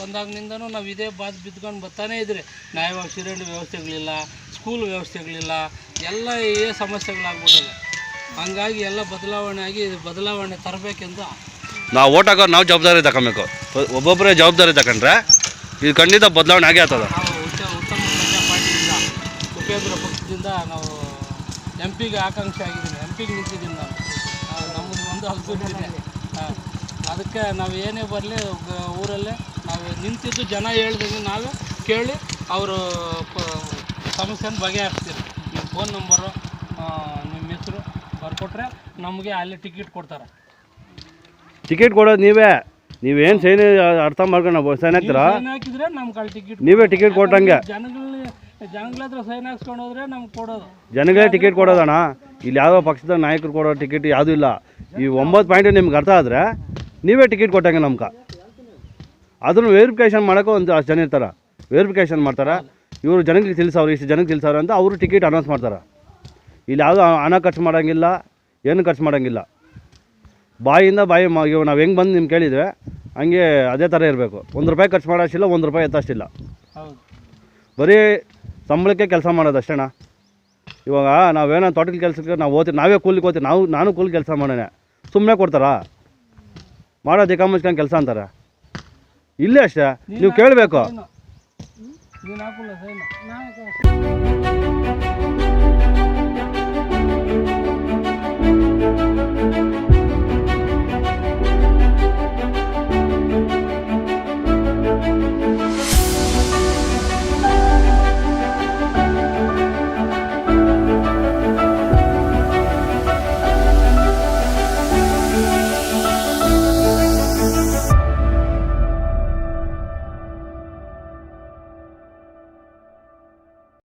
ಬಂದಾಗಿನಿಂದನೂ ನಾವು ಇದೇ ಬಾದ್ ಬಿದ್ಕೊಂಡು ಬರ್ತಾನೆ ಇದ್ರಿ. ನ್ಯಾಯವಾಗಿ ಚರಂಡಿ ವ್ಯವಸ್ಥೆಗಳಿಲ್ಲ ಸ್ಕೂಲ್ ವ್ಯವಸ್ಥೆಗಳಿಲ್ಲ ಎಲ್ಲ ಏ ಸಮಸ್ಯೆಗಳಾಗ್ಬಿಟ್ಟಿದೆ ಹಂಗಾಗಿ ಎಲ್ಲ ಬದಲಾವಣೆ ಆಗಿ ಬದಲಾವಣೆ ತರಬೇಕೆಂದು ನಾವು ಓಟ್ ಹಾಕೋರು ನಾವು ಜವಾಬ್ದಾರಿ ತಗೊಬೇಕು. ಒಬ್ಬೊಬ್ಬರೇ ಜವಾಬ್ದಾರಿ ತಗೊಂಡ್ರೆ ಇದು ಖಂಡಿತ ಬದಲಾವಣೆ ಆಗೇ ಆಗ್ತದೆ. ನಾವು ಉತ್ತ ಉತ್ತಮ ಪ್ರಜಾ ಪಾರ್ಟಿಯಿಂದ ಉಪೇಂದ್ರ ಪಕ್ಷದಿಂದ ನಾವು ಎಂ ಪಿಗೆ ಆಕಾಂಕ್ಷೆ ಆಗಿದ್ದೀನಿ. ಎಂ ಪಿಗೆ ನಿಂತಿದ್ದೀನಿ ನಾನು. ನಮ್ಮದು ಒಂದು ಹಕ್ಕು ಹಾಂ. ಅದಕ್ಕೆ ನಾವು ಏನೇ ಬರಲಿ ಊರಲ್ಲೇ ನಾವು ನಿಂತಿದ್ದು ಜನ ಹೇಳ್ದಂಗೆ ನಾವೇ ಕೇಳಿ ಅವರು ಸಮಸ್ಯೆನ ಬಗೆಹರಿಸ್ತೀರಿ. ನಿಮ್ಮ ಫೋನ್ ನಂಬರು ನಿಮ್ಮ ಹೆಸರು ಬರ್ಕೊಟ್ರೆ ನಮಗೆ ಅಲ್ಲಿ ಟಿಕೆಟ್ ಕೊಡ್ತಾರೆ. ಟಿಕೆಟ್ ಕೊಡೋದು ನೀವೇ. ನೀವೇನು ಸೈನ್ ಅರ್ಥ ಮಾಡ್ಕೊಂಡು ಸೈನ್ ಹಾಕ್ತೀರಾ? ಹಾಕಿದ್ರೆ ನಮ್ಗೆ ಅಲ್ಲಿ ಟಿಕೆಟ್ ನೀವೇ ಟಿಕೆಟ್ ಕೊಟ್ಟಂಗೆ ಜನಗಳಲ್ಲಿ ಜನಗಳ ಹತ್ರ ಸೈನ್ ಹಾಕ್ಸ್ಕೊಂಡು ಹೋದ್ರೆ ನಮ್ಗೆ ಕೊಡೋದು. ಜನಗಳೇ ಟಿಕೆಟ್ ಕೊಡೋದಣ್ಣ. ಇಲ್ಲಿ ಯಾವ ಪಕ್ಷದ ನಾಯಕರು ಕೊಡೋ ಟಿಕೆಟ್ ಯಾವುದೂ ಇಲ್ಲ. ಈ ಒಂಬತ್ತು ಪಾಯಿಂಟ್ ನಿಮ್ಗೆ ಅರ್ಥ ಆದರೆ ನೀವೇ ಟಿಕೆಟ್ ಕೊಟ್ಟಂಗೆ ನಮ್ಗೆ. ಅದನ್ನು ವೆರಿಫಿಕೇಷನ್ ಮಾಡೋಕ್ಕೂ ಒಂದು ಅಷ್ಟು ಜನ ಇರ್ತಾರೆ. ವೆರಿಫಿಕೇಷನ್ ಮಾಡ್ತಾರೆ. ಇವರು ಜನಕ್ಕೆ ತಿಳಿಸವ್ರು, ಇಷ್ಟು ಜನಕ್ಕೆ ತಿಳಿಸವ್ರು ಅಂತ ಅವರು ಟಿಕೆಟ್ ಅನೌನ್ಸ್ ಮಾಡ್ತಾರೆ. ಇಲ್ಲಿ ಯಾವುದೋ ಹಣ ಖರ್ಚು ಮಾಡೋಂಗಿಲ್ಲ, ಏನು ಖರ್ಚು ಮಾಡೋಂಗಿಲ್ಲ. ಬಾಯಿಂದ ಬಾಯಿ ಮಾ ಇವಾಗ ನಾವು ಹೆಂಗೆ ಬಂದು ನಿಮ್ಗೆ ಕೇಳಿದ್ವಿ ಹಂಗೆ ಅದೇ ಥರ ಇರಬೇಕು. ಒಂದು ರೂಪಾಯಿ ಖರ್ಚು ಮಾಡೋಷ್ಟಿಲ್ಲ, ಒಂದು ರೂಪಾಯಿ ಎತ್ತಷ್ಟಿಲ್ಲ. ಬರೀ ಸಂಬಳಕ್ಕೆ ಕೆಲಸ ಮಾಡೋದು ಅಷ್ಟೇನಾ? ಇವಾಗ ನಾವೇನೋ ತೋಟದ ಕೆಲಸಕ್ಕೆ ನಾವು ಓದ್ತೀವಿ ನಾವೇ ಕೂಲಿಗೆ ಓದ್ತೀವಿ ನಾವು, ನಾನು ಕೂಲಿ ಕೆಲಸ ಮಾಡೋಣ ಸುಮ್ಮನೆ ಕೊಡ್ತಾರಾ? ಮಾಡೋ ದಿಕ್ಕ ಮುಚ್ಕೊಂಡು ಕೆಲಸ ಅಂತಾರೆ. ಇಲ್ಲೇ ಅಷ್ಟೇ? ನೀವು ಕೇಳಬೇಕು. ನೀನು